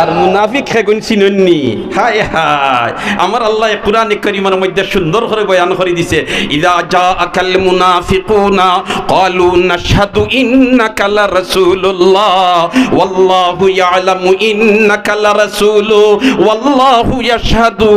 আর মুনাফিক খেগুন চিননি হায় হায়। আমার আল্লাহ কোরআন করিমের মধ্যে সুন্দর করে বয়ান করে দিছে, ইদা জা আকাল মুনাফিকুনা ক্বালু নাশহাদু ইন্নাকা লা রাসূলুল্লাহ ওয়াল্লাহু ইয়ালামু ইন্নাকা লা রাসূলু ওয়াল্লাহু ইয়াশহাদু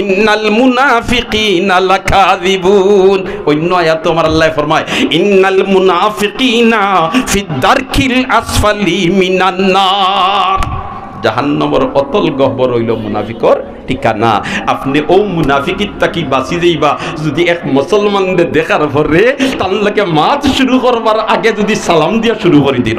ইন্নাল মুনাফিকিনা লাকাযিবুন। অন্য আয়াত আমার আল্লাহ ফরমায়, ইন্নাল মুনাফিকিনা ফিদ দারকিল আসফালি মিনান নার। জাহান্নমর অতল গহ্বর হইল মুনাফিকর ঠিকানা। আপনি ও মুনাফিকির তাকি বাঁচি যাইবা যদি এক মুসলমানদের দেখার পরে তার লাগে মাছ শুরু করবার আগে যদি সালাম দিয়া শুরু করে দিন।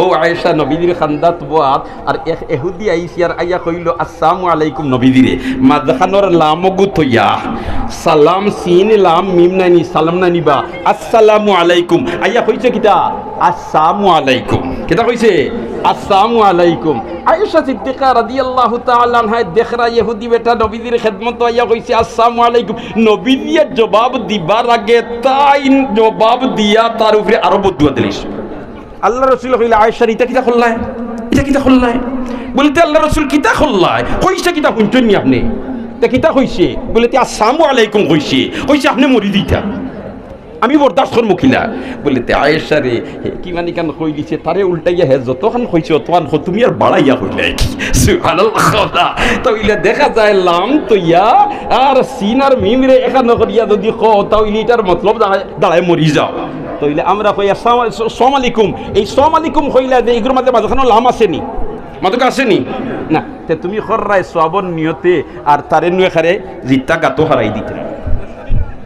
ও আয়েশা নবীদির খান্দাত বোয়াত, আর এহুদি আইসি, আর আইয়া কইল, আসসালামু আলাইকুম নবীদিরে মাদখানোর লামগু থইয়া সালাম সিন, লাম, মিম নানি সালাম নানি বা, আসসালামু আলাইকুম। আইয়া কইছে কিতা? আসসালামু আলাইকুম। কিতা কইছে? আসসালামু আলাইকুম। আয়েশা সিদ্দিকা রাদিয়াল্লাহু তাআলা আনহা, দেখরা ইহুদি বেটা নবীদির খেদমত আইয়া কইছে, আসসালামু আলাইকুম। নবীদিয়ে জবাব দিবার আগে তাই জবাব দিয়া তার উপরে আরও বদুয়া দিলিস। আল্লাহ রসুল কইলে আয়েশার ইটা কিতা খোল্লায় ইটা কিতা খোল্লায় বলতে আল্লাহ রসুল কিতা খোল্লায় কইছে কিতা শুনছেন আপনি? তা কিতা কইছে বলে তে আসসালামু আলাইকুম কইছে কইছে আপনি মরি দিতা আমি বরদাস্ত করব কিনা? বলে তে আয়েশা রে কি মানে কেন কই দিছে? তারে উল্টাইয়া হে, যতখান কইছে অতখান হ, তুমি আর বাড়াইয়া কইলে কি সুবহানাল্লাহ তাইলে দেখা যায় লাম তো ইয়া আর সিন আর মিম এখান করিয়া যদি ক তাইলে এটার মতলব দাঁড়ায় মরি যাও। তাইলে আমরা কই আসসালাম আলাইকুম। এই সালাম আলাইকুম কইলা যে এগুলোর মাঝে মাঝখানে লাম আসেনি। মাদক আসেনি? না। তে তুমি খররায় সাবন নিয়তে আর তারে নুয়ে খারে জিতা গাতো হারাই দিতে।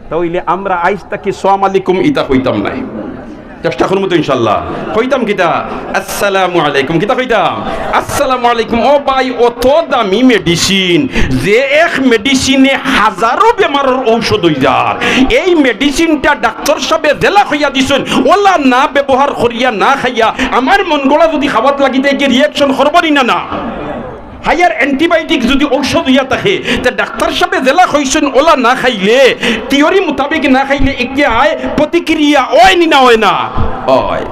তাইলে আমরা আইস তাকে সালাম আলাইকুম ইতা কইতাম নাই। চেষ্টা করব তো ইনশাল্লাহ কইতাম কিতা? আসসালামু আলাইকুম। কিতা কইতাম? আসসালামু আলাইকুম। ও ভাই অত দামি মেডিসিন যে এক মেডিসিনে হাজারো বেমারের ঔষধ হই যার। এই মেডিসিনটা ডাক্তার সাহেবে জেলা হইয়া দিছেন। ওলা না ব্যবহার করিয়া, না খাইয়া, আমার মন গলা যদি খাবাত লাগি কি রিয়াকশন করবনি না না? হায়ার অ্যান্টিবায়োটিক যদি ঔষধ হইয়া থাকে, তা ডাক্তার সাহেবে জেলা কইছেন ওলা না খাইলে থিওরি মোতাবেক না খাইলে একে আয় প্রতিক্রিয়া ওয় নি না হয় না? হয়।